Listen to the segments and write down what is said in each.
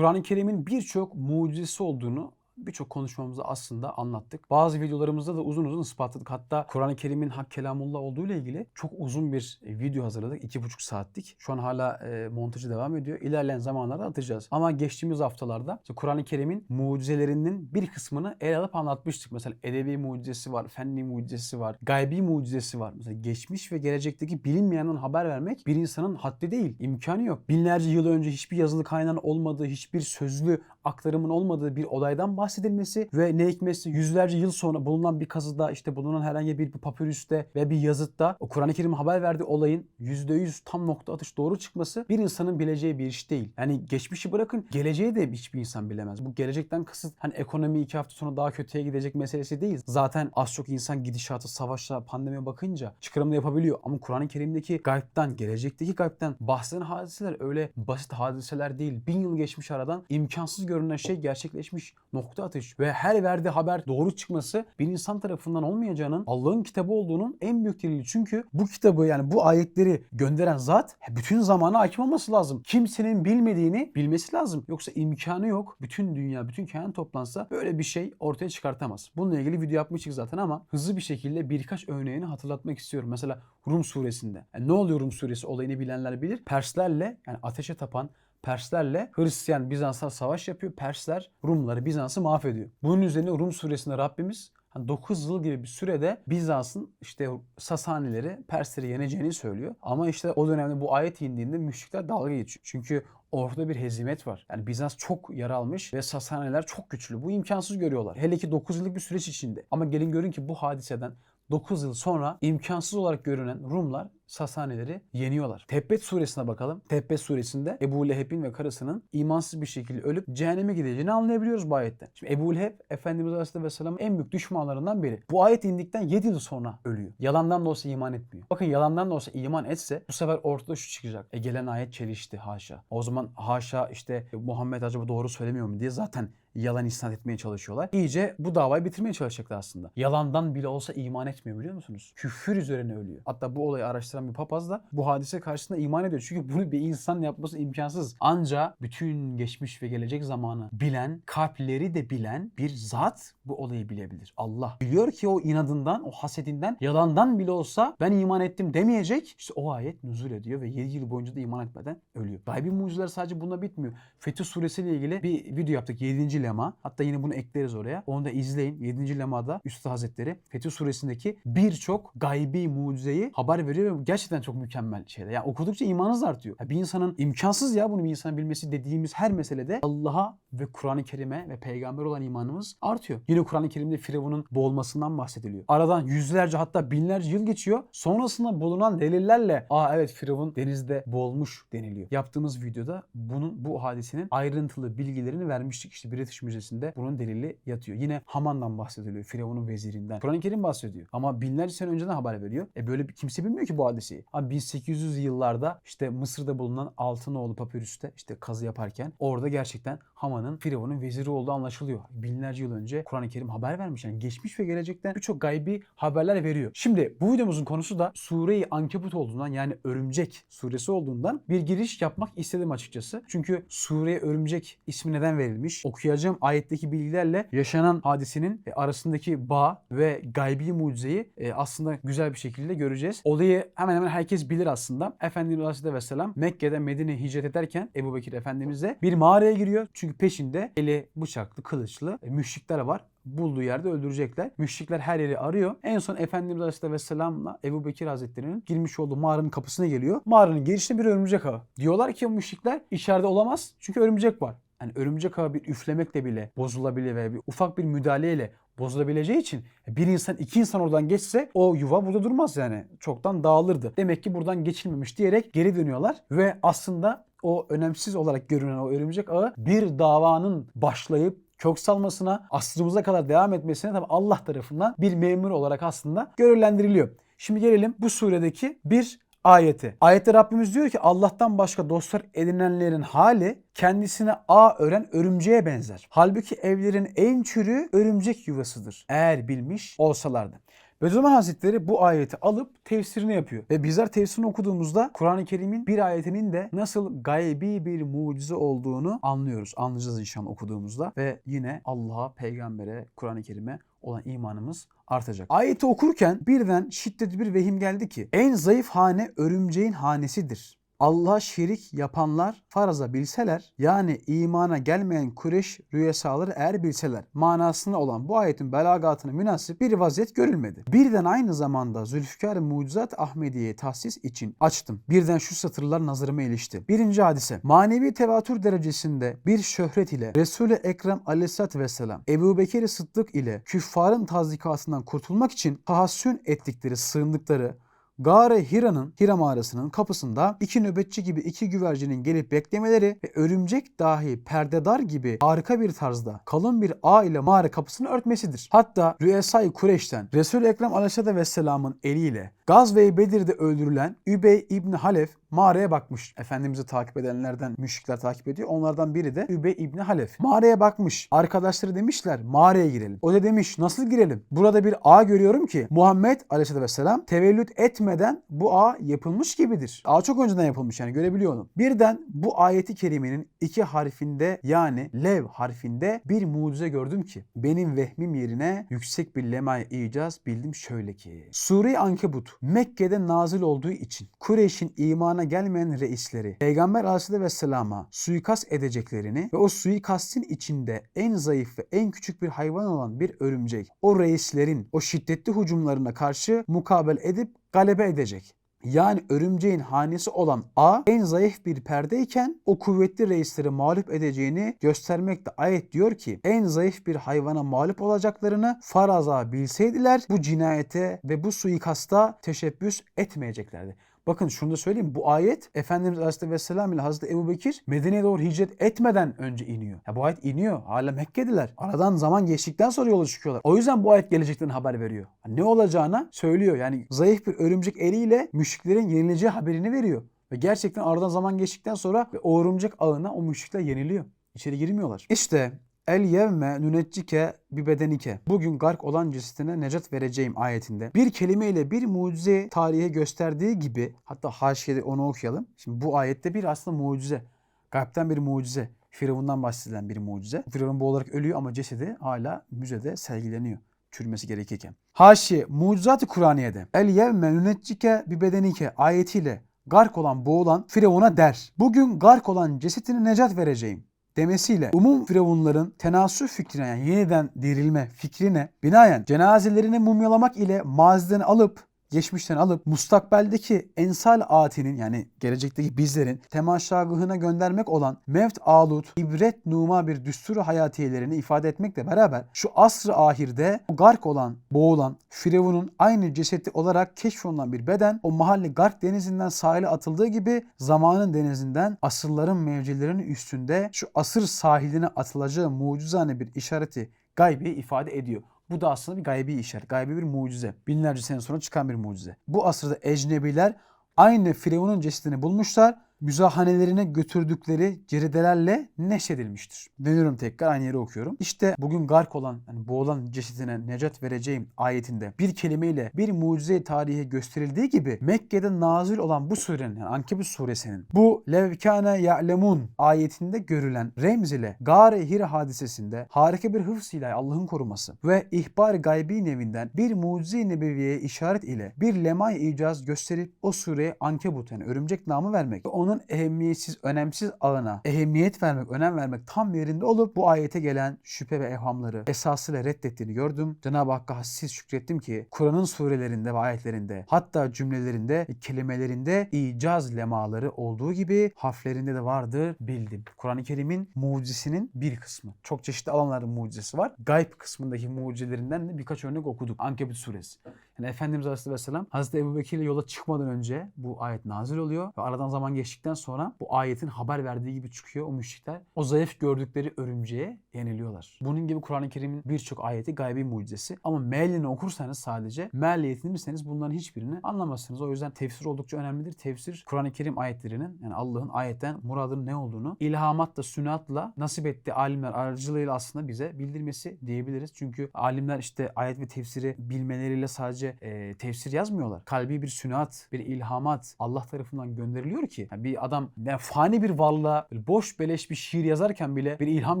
Kur'an-ı Kerim'in birçok mucizesi olduğunu birçok konuşmamızda aslında anlattık. Bazı videolarımızda da uzun uzun ispatladık. Hatta Kur'an-ı Kerim'in hak kelamullah olduğu ile ilgili çok uzun bir e, video hazırladık. 2,5 saatlik. Şu an hala e, montajı devam ediyor. İlerleyen zamanlarda atacağız. Ama geçtiğimiz haftalarda işte Kur'an-ı Kerim'in mucizelerinin bir kısmını ele alıp anlatmıştık. Mesela edebi mucizesi var, fenli mucizesi var, gaybi mucizesi var. Mesela geçmiş ve gelecekteki bilinmeyenden haber vermek bir insanın haddi değil. imkanı yok. Binlerce yıl önce hiçbir yazılı kaynağın olmadığı, hiçbir sözlü aktarımın olmadığı bir olaydan bahsedilmesi ve ne hikmetse yüzlerce yıl sonra bulunan bir kazıda işte bulunan herhangi bir, bir papyrüste ve bir yazıtta o Kur'an-ı Kerim haber verdiği olayın %100 tam nokta atış doğru çıkması bir insanın bileceği bir iş değil. Yani geçmişi bırakın geleceği de hiçbir insan bilemez. Bu gelecekten kasıt hani ekonomi iki hafta sonra daha kötüye gidecek meselesi değil. Zaten az çok insan gidişatı, savaşla, pandemiye bakınca çıkarımını yapabiliyor. Ama Kur'an-ı Kerim'deki gaybden, gelecekteki gaybden bahseden hadiseler öyle basit hadiseler değil. Bin yıl geçmiş aradan imkansız görünen şey gerçekleşmiş. Nokta atış. Ve her verdiği haber doğru çıkması bir insan tarafından olmayacağının Allah'ın kitabı olduğunun en büyük delili. Çünkü bu kitabı yani bu ayetleri gönderen zat bütün zamana hakim olması lazım. Kimsenin bilmediğini bilmesi lazım. Yoksa imkanı yok. Bütün dünya, bütün kainat toplansa böyle bir şey ortaya çıkartamaz. Bununla ilgili video yapmıştık zaten ama hızlı bir şekilde birkaç örneğini hatırlatmak istiyorum. Mesela Rum suresinde. Yani ne oluyor Rum suresi olayını bilenler bilir. Perslerle yani ateşe tapan Perslerle Hristiyan Bizanslar savaş yapıyor. Persler Rumları Bizans'ı mahvediyor. Bunun üzerine Rum suresinde Rabbimiz 9 yıl gibi bir sürede Bizans'ın işte Sasanileri Persleri yeneceğini söylüyor. Ama işte o dönemde bu ayet indiğinde müşrikler dalga geçiyor. Çünkü ortada bir hezimet var. Yani Bizans çok yara almış ve Sasaniler çok güçlü. Bu imkansız görüyorlar. Hele ki 9 yıllık bir süreç içinde. Ama gelin görün ki bu hadiseden 9 yıl sonra imkansız olarak görünen Rumlar Sasanileri yeniyorlar. Tebbet suresine bakalım. Tebbet suresinde Ebu Leheb'in ve karısının imansız bir şekilde ölüp cehenneme gideceğini anlayabiliyoruz bu ayetten. Şimdi Ebu Leheb Efendimiz Aleyhisselatü Vesselam'ın en büyük düşmanlarından biri. Bu ayet indikten 7 yıl sonra ölüyor. Yalandan da olsa iman etmiyor. Bakın yalandan da olsa iman etse bu sefer ortada şu çıkacak. E gelen ayet çelişti haşa. O zaman haşa işte Muhammed acaba doğru söylemiyor mu diye zaten yalan isnat etmeye çalışıyorlar. İyice bu davayı bitirmeye çalışacaklar aslında. Yalandan bile olsa iman etmiyor biliyor musunuz? Küfür üzerine ölüyor. Hatta bu olayı araştıran bir papaz da bu hadise karşısında iman ediyor. Çünkü bunu bir insan yapması imkansız. Ancak bütün geçmiş ve gelecek zamanı bilen, kalpleri de bilen bir zat bu olayı bilebilir. Allah biliyor ki o inadından, o hasedinden, yalandan bile olsa ben iman ettim demeyecek. İşte o ayet nüzul ediyor ve 7 yıl boyunca da iman etmeden ölüyor. Gaybi mucizeler sadece buna bitmiyor. Fetih suresiyle ilgili bir video yaptık. 7. lema. Hatta yine bunu ekleriz oraya. Onu da izleyin. 7. lemada Üstad Hazretleri Fetih suresindeki birçok gaybi mucizeyi haber veriyor ve gerçekten çok mükemmel şeyler. Yani okudukça imanınız artıyor. Ya bir insanın imkansız ya bunu bir insanın bilmesi dediğimiz her meselede Allah'a ve Kur'an-ı Kerim'e ve peygamber olan imanımız artıyor. Yine Kur'an-ı Kerim'de Firavun'un boğulmasından bahsediliyor. Aradan yüzlerce hatta binlerce yıl geçiyor. Sonrasında bulunan delillerle aa evet Firavun denizde boğulmuş deniliyor. Yaptığımız videoda bunun bu hadisenin ayrıntılı bilgilerini vermiştik. İşte British Müzesi'nde bunun delili yatıyor. Yine Haman'dan bahsediliyor. Firavun'un vezirinden. Kur'an-ı Kerim bahsediyor. Ama binlerce sene önceden haber veriyor. E böyle kimse bilmiyor ki bu hadiseyi. Ama 1800 yıllarda işte Mısır'da bulunan Altınoğlu Papyrus'te işte kazı yaparken orada gerçekten Haman'ın Firavun'un veziri olduğu anlaşılıyor. Binlerce yıl önce Kur'an-ı Kerim haber vermiş. Yani geçmiş ve gelecekten birçok gaybi haberler veriyor. Şimdi bu videomuzun konusu da Sure-i Ankebut olduğundan yani Örümcek suresi olduğundan bir giriş yapmak istedim açıkçası. Çünkü Sure-i Örümcek ismi neden verilmiş? Okuyacağım ayetteki bilgilerle yaşanan hadisenin e, arasındaki bağ ve gaybi mucizeyi e, aslında güzel bir şekilde göreceğiz. Olayı hemen hemen herkes bilir aslında. Efendimiz Aleyhisselatü Vesselam Mekke'de Medine'ye hicret ederken Ebu Bekir Efendimiz'e bir mağaraya giriyor. Çünkü peşinde eli bıçaklı, kılıçlı e, müşrikler var bulduğu yerde öldürecekler. Müşrikler her yeri arıyor. En son Efendimiz Aleyhisselatü Vesselam'la Ebu Bekir Hazretleri'nin girmiş olduğu mağaranın kapısına geliyor. Mağaranın girişinde bir örümcek ağı. Diyorlar ki müşrikler içeride olamaz çünkü örümcek var. Yani örümcek ağı bir üflemekle bile bozulabilir ve bir ufak bir müdahaleyle bozulabileceği için bir insan iki insan oradan geçse o yuva burada durmaz yani. Çoktan dağılırdı. Demek ki buradan geçilmemiş diyerek geri dönüyorlar ve aslında o önemsiz olarak görünen o örümcek ağı bir davanın başlayıp kök salmasına, asrımıza kadar devam etmesine tabi Allah tarafından bir memur olarak aslında görevlendiriliyor. Şimdi gelelim bu suredeki bir ayeti. Ayette Rabbimiz diyor ki Allah'tan başka dostlar edinenlerin hali kendisine ağ ören örümceğe benzer. Halbuki evlerin en çürüğü örümcek yuvasıdır. Eğer bilmiş olsalardı. Bediüzzaman Hazretleri bu ayeti alıp tefsirini yapıyor. Ve bizler tefsirini okuduğumuzda Kur'an-ı Kerim'in bir ayetinin de nasıl gaybi bir mucize olduğunu anlıyoruz. Anlayacağız inşallah okuduğumuzda. Ve yine Allah'a, peygambere, Kur'an-ı Kerim'e olan imanımız artacak. Ayeti okurken birden şiddetli bir vehim geldi ki en zayıf hane örümceğin hanesidir. Allah'a şirik yapanlar faraza bilseler yani imana gelmeyen Kureyş rüyasaları eğer bilseler manasında olan bu ayetin belagatına münasip bir vaziyet görülmedi. Birden aynı zamanda Zülfikar Mucizat Ahmediye tahsis için açtım. Birden şu satırlar nazarıma ilişti. Birinci hadise. Manevi tevatür derecesinde bir şöhret ile Resul-i Ekrem aleyhissalatü vesselam Ebu Bekir Sıddık ile küffarın tazikatından kurtulmak için tahassün ettikleri, sığındıkları Gare Hira'nın, Hira mağarasının kapısında iki nöbetçi gibi iki güvercinin gelip beklemeleri ve örümcek dahi perdedar gibi harika bir tarzda kalın bir ağ ile mağara kapısını örtmesidir. Hatta Rüesay Kureş'ten Resul-i Ekrem Aleyhisselatü Vesselam'ın eliyle Gazve-i Bedir'de öldürülen Übey İbni Halef mağaraya bakmış. Efendimiz'i takip edenlerden müşrikler takip ediyor. Onlardan biri de Übey İbni Halef. Mağaraya bakmış. Arkadaşları demişler mağaraya girelim. O da demiş nasıl girelim? Burada bir ağ görüyorum ki Muhammed Aleyhisselatü Vesselam tevellüt etmeden bu ağ yapılmış gibidir. Ağ çok önceden yapılmış yani görebiliyor onu. Birden bu ayeti kerimenin iki harfinde yani lev harfinde bir mucize gördüm ki benim vehmim yerine yüksek bir lemay icaz bildim şöyle ki. Sure-i Ankebut Mekke'de nazil olduğu için Kureyş'in imana gelmeyen reisleri Peygamber Aleyhisselatü Vesselam'a suikast edeceklerini ve o suikastin içinde en zayıf ve en küçük bir hayvan olan bir örümcek o reislerin o şiddetli hücumlarına karşı mukabel edip galebe edecek. Yani örümceğin hanesi olan A en zayıf bir perdeyken o kuvvetli reisleri mağlup edeceğini göstermekte ayet diyor ki en zayıf bir hayvana mağlup olacaklarını faraza bilseydiler bu cinayete ve bu suikasta teşebbüs etmeyeceklerdi. Bakın şunu da söyleyeyim. Bu ayet Efendimiz Aleyhisselatü Vesselam ile Hazreti Ebu Bekir Medine'ye doğru hicret etmeden önce iniyor. Ya bu ayet iniyor. Hala Mekke'diler. Aradan zaman geçtikten sonra yola çıkıyorlar. O yüzden bu ayet gelecekten haber veriyor. Ne olacağına söylüyor. Yani zayıf bir örümcek eliyle müşriklerin yenileceği haberini veriyor. Ve gerçekten aradan zaman geçtikten sonra o örümcek ağına o müşrikler yeniliyor. İçeri girmiyorlar. İşte El yevme nüneccike bir bedenike. Bugün gark olan cesetine necat vereceğim ayetinde. Bir kelimeyle bir mucize tarihe gösterdiği gibi hatta haşiyede onu okuyalım. Şimdi bu ayette bir aslında mucize. Gaybten bir mucize. Firavundan bahsedilen bir mucize. Firavun boğularak ölüyor ama cesedi hala müzede sergileniyor çürümesi gerekirken. Haşiye, mucizat-ı Kur'aniye'de el yevme nüneccike bir bedenike ayetiyle gark olan boğulan Firavun'a der. Bugün gark olan cesetine necat vereceğim demesiyle umum firavunların tenasüf fikrine yani yeniden dirilme fikrine binaen cenazelerini mumyalamak ile maziden alıp geçmişten alıp mustakbeldeki ensal atinin yani gelecekteki bizlerin temaşagıhına göndermek olan mevt alut, ibret numa bir düsturu hayatiyelerini ifade etmekle beraber şu asr-ı ahirde o gark olan, boğulan Firavun'un aynı cesedi olarak keşfolunan bir beden o mahalle gark denizinden sahile atıldığı gibi zamanın denizinden asırların mevcilerinin üstünde şu asır sahiline atılacağı mucizane bir işareti gaybi ifade ediyor. Bu da aslında bir gaybi işaret, gaybi bir mucize. Binlerce sene sonra çıkan bir mucize. Bu asırda ecnebiler aynı Firavun'un cesedini bulmuşlar müzahanelerine götürdükleri ceridelerle neşredilmiştir. Dönüyorum tekrar aynı yeri okuyorum. İşte bugün gark olan, yani boğulan cesedine necat vereceğim ayetinde bir kelimeyle bir mucize tarihe gösterildiği gibi Mekke'de nazil olan bu surenin yani Ankebut suresinin bu levkâne ya'lemun ayetinde görülen remz ile Gare Hira hadisesinde harika bir hıfz ile Allah'ın koruması ve ihbar gaybi nevinden bir mucize nebeviyeye işaret ile bir lemay icaz gösterip o sureye Ankebut yani örümcek namı vermek ve onun ehemmiyetsiz, önemsiz ağına ehemmiyet vermek, önem vermek tam yerinde olup bu ayete gelen şüphe ve evhamları esasıyla reddettiğini gördüm. Cenab-ı Hakk'a hassiz şükrettim ki Kur'an'ın surelerinde ve ayetlerinde hatta cümlelerinde, kelimelerinde icaz lemaları olduğu gibi harflerinde de vardır bildim. Kur'an-ı Kerim'in mucizesinin bir kısmı. Çok çeşitli alanlarda mucizesi var. Gayb kısmındaki mucizelerinden de birkaç örnek okuduk. Ankebut suresi. Yani Efendimiz Aleyhisselam Hazreti Ebu Bekir ile yola çıkmadan önce bu ayet nazil oluyor ve aradan zaman geçtikten sonra bu ayetin haber verdiği gibi çıkıyor o müşrikler. O zayıf gördükleri örümceğe yeniliyorlar. Bunun gibi Kur'an-ı Kerim'in birçok ayeti gaybi mucizesi ama mealini okursanız sadece meal yetinirirseniz bunların hiçbirini anlamazsınız. O yüzden tefsir oldukça önemlidir. Tefsir Kur'an-ı Kerim ayetlerinin yani Allah'ın ayetten muradının ne olduğunu ilhamatla, sünatla nasip ettiği alimler aracılığıyla aslında bize bildirmesi diyebiliriz. Çünkü alimler işte ayet ve tefsiri bilmeleriyle sadece e, tefsir yazmıyorlar. Kalbi bir sünat, bir ilhamat Allah tarafından gönderiliyor ki yani bir adam yani fani bir varlığa böyle boş beleş bir şiir yazarken bile bir ilham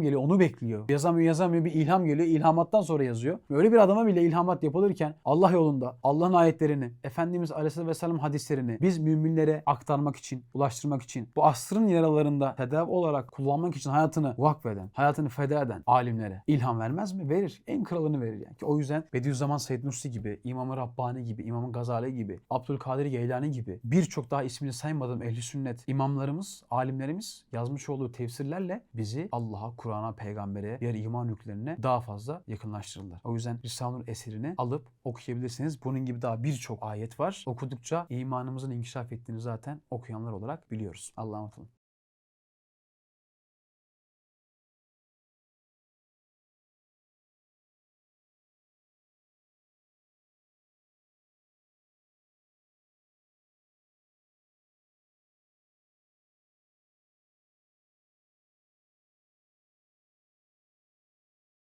geliyor onu bekliyor. Yazamıyor yazamıyor bir ilham geliyor. ilhamattan sonra yazıyor. Öyle bir adama bile ilhamat yapılırken Allah yolunda Allah'ın ayetlerini, Efendimiz Aleyhisselatü Vesselam hadislerini biz müminlere aktarmak için, ulaştırmak için bu asrın yaralarında tedavi olarak kullanmak için hayatını vakfeden, hayatını feda eden alimlere ilham vermez mi? Verir. En kralını verir yani. Ki o yüzden Bediüzzaman Seyyid Nursi gibi, İmam-ı Rabbani gibi, İmam-ı Gazali gibi, Abdülkadir Geylani gibi birçok daha ismini saymadığım ehli sünnet imamlarımız, alimlerimiz yazmış olduğu tefsirlerle bizi Allah'a, Kur'an'a, peygambere, diğer iman yüklerine daha fazla yakınlaştırırlar. O yüzden Risale-i eserini alıp okuyabilirsiniz. Bunun gibi daha birçok ayet var. Okudukça imanımızın inkişaf ettiğini zaten okuyanlar olarak biliyoruz. Allah'a emanet olun.